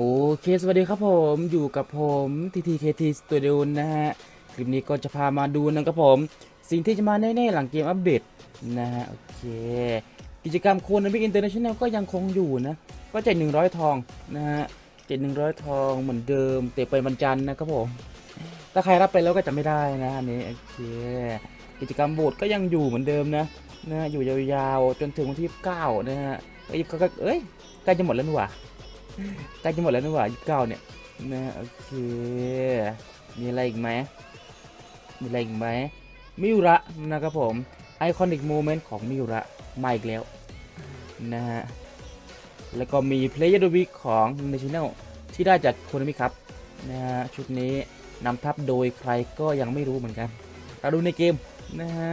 โอเคสวัสดีครับผมอยู่กับผม TTKT Studio นะฮะคลิปนี้ก็จะพามาดูนะครับผม สิ่งที่จะมาแน่ๆหลังเกมอัปเดตนะฮะโอเค กิจกรรมโคนในบิ๊กอินเตอร์เนชั่นแนลก็ยังคงอยู่นะ ก็เจ็ดหนึ่งร้อยทองนะฮะเจ็ดหนึ่งร้อยทองเหมือนเดิมแต่ไปวันจันทร์นะครับผมถ้าใครรับไปแล้วก็จะไม่ได้นะอันนี้โอเคกิจกรรมโบสถ์ก็ยังอยู่เหมือนเดิมนะนะฮะอยู่ยาวๆจนถึงวันที่9นะฮะเอ้ยก็ก็เอ้ยใกล้จะหมดแล้วนี่หว่า ใกล้จะหมดแล้วนี่หว่ายี่สิบเก้าเนี่ยนะโอเค มีอะไรอีกไหมมีอะไรอีกไหมมิวระนะครับผมไอคอนิกโมเมนต์ของมิวระมาอีกแล้วนะฮะแล้วก็มี Player of the Week ของ National ที่ได้จากโคนามิครับนะฮะชุดนี้นำทัพโดยใครก็ยังไม่รู้เหมือนกันเราดูในเกมนะฮะ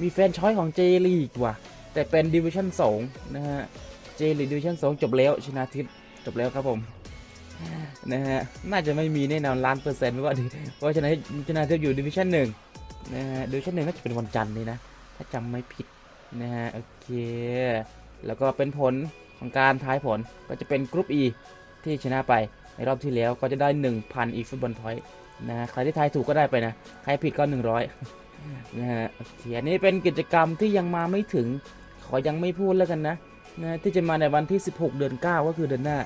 มีแฟนช้อยของเจลีกว่ะแต่เป็นดิวิชั่น2นะฮะเจลีดิวิชั่น2จบแล้วชนะทิพย์ จบแล้วครับผมนะฮะน่าจะไม่มีแน่นอนล้านเปอร์เซ็นต์เพราะว่าเพราะฉะนั้นชนะเทียบอยู่ดิวิชั่นหนึ่งนะฮะดิวิชั่นหนึ่งน่าจะเป็นวันจันทร์นี่นะ ถ้าจำไม่ผิดนะฮะโอเค แล้วก็เป็นผลของการทายผลก็จะเป็นกรุ๊ป E ที่ชนะไปในรอบที่แล้วก็จะได้ 1,000 อีฟุตบอลพอยต์นะฮะใครที่ทายถูกก็ได้ไปนะ ใครผิดก็ 100นะฮะโอเคอันนี้เป็นกิจกรรมที่ยังมาไม่ถึง ขอยังไม่พูดแล้วกันนะ นะที่จะมาในวันที่ 16 เดือน 9 ก็คือเดือนหน้า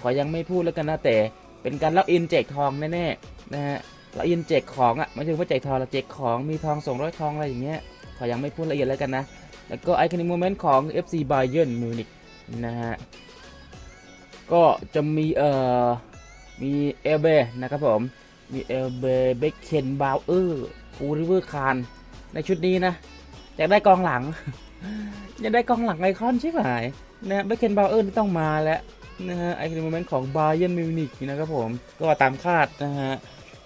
ขอยังไม่พูดแล้วกันนะแต่เป็นการล็อกอินแจกทองแน่ๆนะฮะล็อกอินแจกของอะไม่ใช่ว่าแจกทองเราแจกของมีทอง200ทองอะไรอย่างเงี้ยขอยังไม่พูดละเอียดแล้วกันนะ แล้วก็ไอคอนิกโมเมนต์ของ FC Bayern Munich นะฮะก็จะมีเอ่อมีเอลเบนะครับผมมีเอลเบเบคเคนบาวเออร์ฟูริเวอร์คานในชุดนี้นะอยากได้กองหลัง อยากได้กองหลังไอคอนใช่ไหมนะเบคเคนบาวเออร์นี่ต้องมาแล้วนะฮะไอคอนโมเมนต์ของบาเย r n นมิวนิกนะครับผมก็ตามคาดนะฮะ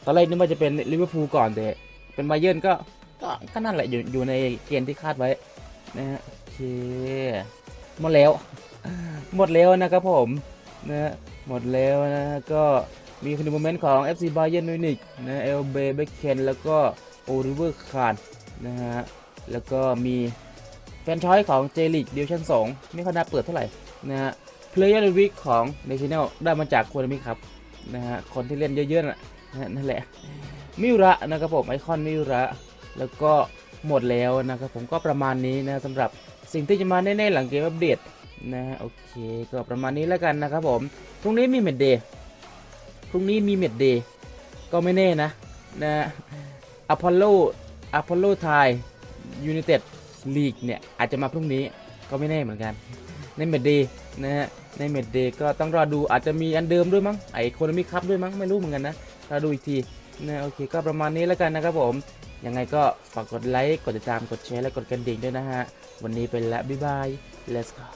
ตอนแรกนึกว่าจะเป็นลิเวอร์พูลก่อนแต่เป็นบาเย r n ก็ก็ก็นั่นแหละอยู่อยู่ในเกณฑ์ที่คาดไว้นะฮะโอเคหมดแล้ว หมดแล้วนะครับผมนะฮะหมดแล้วนะฮะก็มีคอนโมเมนต์ของ FC Bayern Munich นะเอลเบเบคเคนแล้วก็โอริเวอร์คานนะฮะแล้วก็มี แฟนชอยของเจลิกดิวชั่น2ไม่ค่อยน่าเปิดเท่าไหร่นะฮะ Player of the Week ของ National ได้มาจากคนามิครับนะฮะคนที่เล่นเยอะๆนะนั่นแหละมิวระนะครับผมไอคอนมิวระแล้วก็หมดแล้วนะครับผมก็ประมาณนี้นะสำหรับสิ่งที่จะมาแน่ๆหลังเกมอัปเดตนะฮะโอเคก็ประมาณนี้แล้วกันนะครับผมพรุ่งนี้มีเมดเดย์พรุ่งนี้มีเมดเดย์ก็ไม่แน่นะนะอพอลโลอพอลโลไทยยูไนเต็ด ลีกเนี่ยอาจจะมาพรุ่งนี้ก็ไม่แน่เหมือนกัน ในเมดเดย์นะฮะในเมดเดย์ก็ต้องรอดูอาจจะมีอันเดิมด้วยมั้งไอโคนมิคัพด้วยมั้งไม่รู้เหมือนกันนะรอดูอีกทีนะโอเคก็ประมาณนี้แล้วกันนะครับผมยังไงก็ฝากกดไลค์กดติดตามกดแชร์และกดกระดิ่งด้วยนะฮะวันนี้ไปแล้วบ๊ายบาย let's go